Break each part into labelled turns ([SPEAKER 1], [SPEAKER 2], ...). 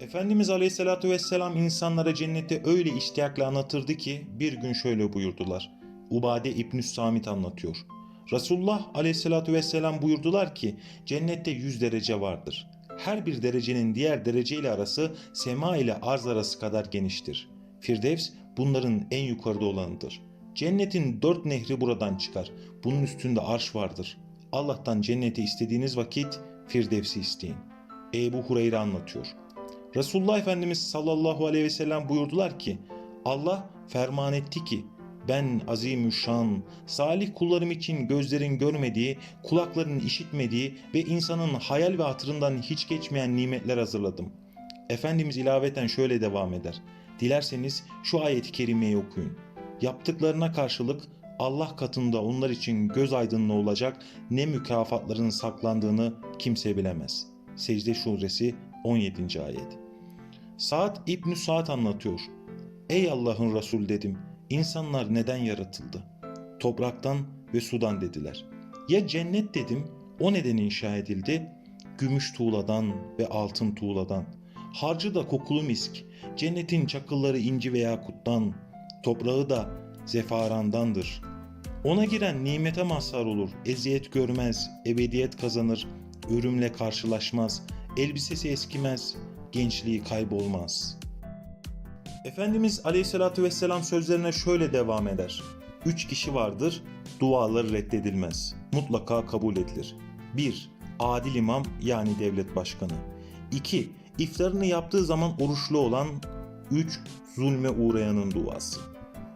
[SPEAKER 1] Efendimiz Aleyhisselatü Vesselam insanlara cenneti öyle iştiyakla anlatırdı ki bir gün şöyle buyurdular. Ubade İbn Samit anlatıyor. Resulullah Aleyhisselatü Vesselam buyurdular ki cennette 100 derece vardır. Her bir derecenin diğer derece ile arası sema ile arz arası kadar geniştir. Firdevs bunların en yukarıda olanıdır. Cennetin dört nehri buradan çıkar. Bunun üstünde arş vardır. Allah'tan cenneti istediğiniz vakit Firdevs'i isteyin. Ebu Hureyre anlatıyor. Resulullah Efendimiz sallallahu aleyhi ve sellem buyurdular ki Allah ferman etti ki ben azimüşşan, salih kullarım için gözlerin görmediği, kulakların işitmediği ve insanın hayal ve hatırından hiç geçmeyen nimetler hazırladım. Efendimiz ilaveten şöyle devam eder. Dilerseniz şu ayeti kerimeyi okuyun. Yaptıklarına karşılık Allah katında onlar için göz aydınlığı olacak ne mükafatların saklandığını kimse bilemez. Secde Suresi 17. ayet. Saad İbn Saad anlatıyor. Ey Allah'ın Resul dedim. İnsanlar neden yaratıldı? Topraktan ve sudan dediler. Ya cennet dedim. O neden inşa edildi? Gümüş tuğladan ve altın tuğladan. Harcı da kokulu misk. Cennetin çakılları inci ve yakuttan. Toprağı da zefarandandır. Ona giren nimete mazhar olur. Eziyet görmez, ebediyet kazanır. Ölümle karşılaşmaz. Elbisesi eskimez, gençliği kaybolmaz. Efendimiz Aleyhisselatü Vesselam sözlerine şöyle devam eder. Üç kişi vardır, duaları reddedilmez. Mutlaka kabul edilir. 1. Adil imam yani devlet başkanı. 2. İftarını yaptığı zaman oruçlu olan 3. Zulme uğrayanın duası.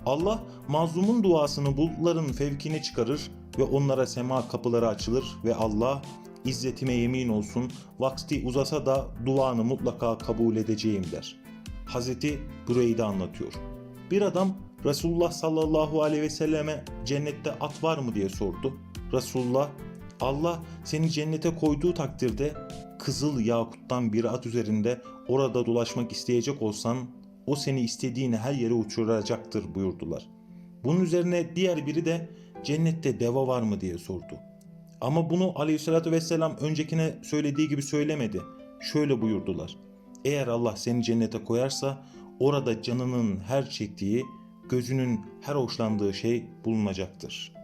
[SPEAKER 1] Allah mazlumun duasını bulutların fevkine çıkarır ve onlara sema kapıları açılır ve Allah İzzetime yemin olsun vakti uzasa da duanı mutlaka kabul edeceğim der. Hazreti Bureyde anlatıyor. Bir adam Resulullah sallallahu aleyhi ve selleme cennette at var mı diye sordu. Resulullah Allah seni cennete koyduğu takdirde kızıl yakuttan bir at üzerinde orada dolaşmak isteyecek olsan o seni istediğin her yere uçuracaktır buyurdular. Bunun üzerine diğer biri de cennette deva var mı diye sordu. Ama bunu aleyhissalatü vesselam öncekine söylediği gibi söylemedi. Şöyle buyurdular. Eğer Allah seni cennete koyarsa orada canının her çektiği, gözünün her hoşlandığı şey bulunacaktır.''